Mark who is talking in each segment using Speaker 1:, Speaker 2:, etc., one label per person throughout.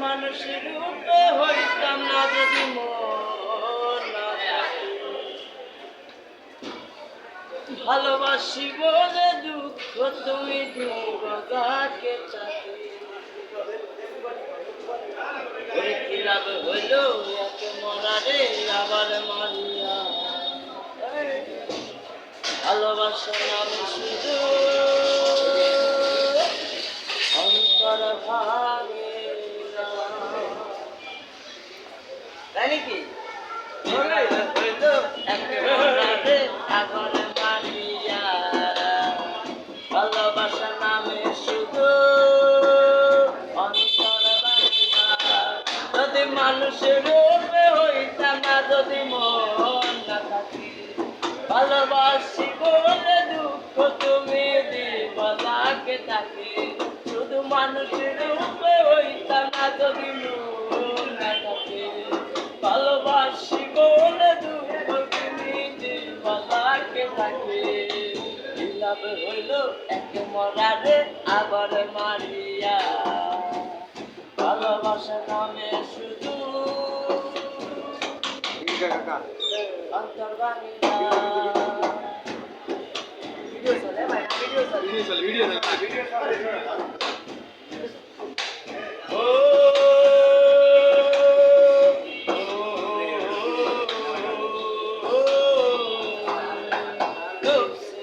Speaker 1: মানুষের রূপে হইতাম না যদি। ভালোবাসি বলে দুঃখ, তুমি চাকে লাভ হইল একে মরারে আবার মারিয়া ভালোবাসা নামে শুধু তাই নাকি? হইল একে মরারে আবার মারিয়া। ভালোবাসা নামে শুধু যদি মানুষের রূপে হইতাম না যদি মন না থাকি ভালোবাসি বলে দুঃখ তুমি দিবা তাকে তাকে। শুধু মানুষের রূপে হইতাম না যদি মন লাভ হইল, একে মরারে আবার মারিয়া। ভালোবাসা নামে শুধু অন্তর্বাণীরা ভিডিও চলে ভাই ভিডিও চলে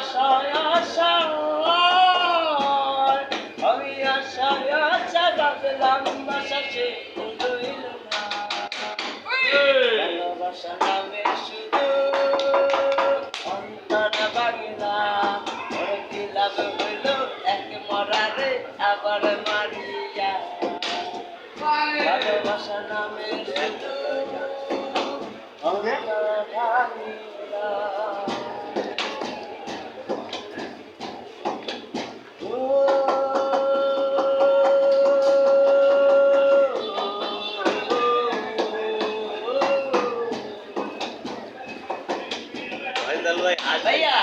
Speaker 1: আশায় আশায় আমি আশায় আশায় বাদলাম বাসা সে রইল না ভালোবাসা নামে শুধু অন্তর বাগিলা ওরে কি লাভ হইল এক মরারে আবার মারিয়া? ভালোবাসা নামে শুধু অন্তর ভাঙিলা। ভাইয়া,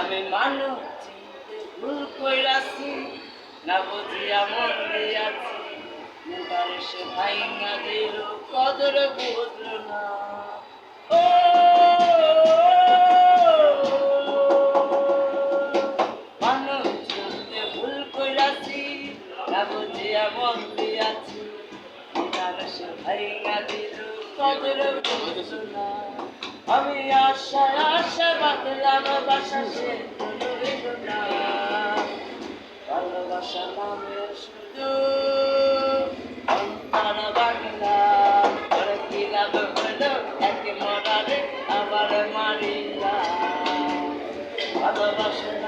Speaker 1: আমি মানুষ ভুল কইরাছি না বুঝিয়া মন দিয়াছি মুখার সে ভাইঙ্গা দিল কদর বুঝলো ও মানুষ চিনতে ভুল কইরাছি না বুঝিয়া মন দিয়াছি মুখার সে ভাইঙ্গা দিল কদর বুঝলো না। আমি আশায় আশা বাঁধলাম বাসা সে ভালোবাসা নামে শুধু অন্তর বাংলা কি লাভ হলো এক মরারে আবার মারিলা ভালোবাসা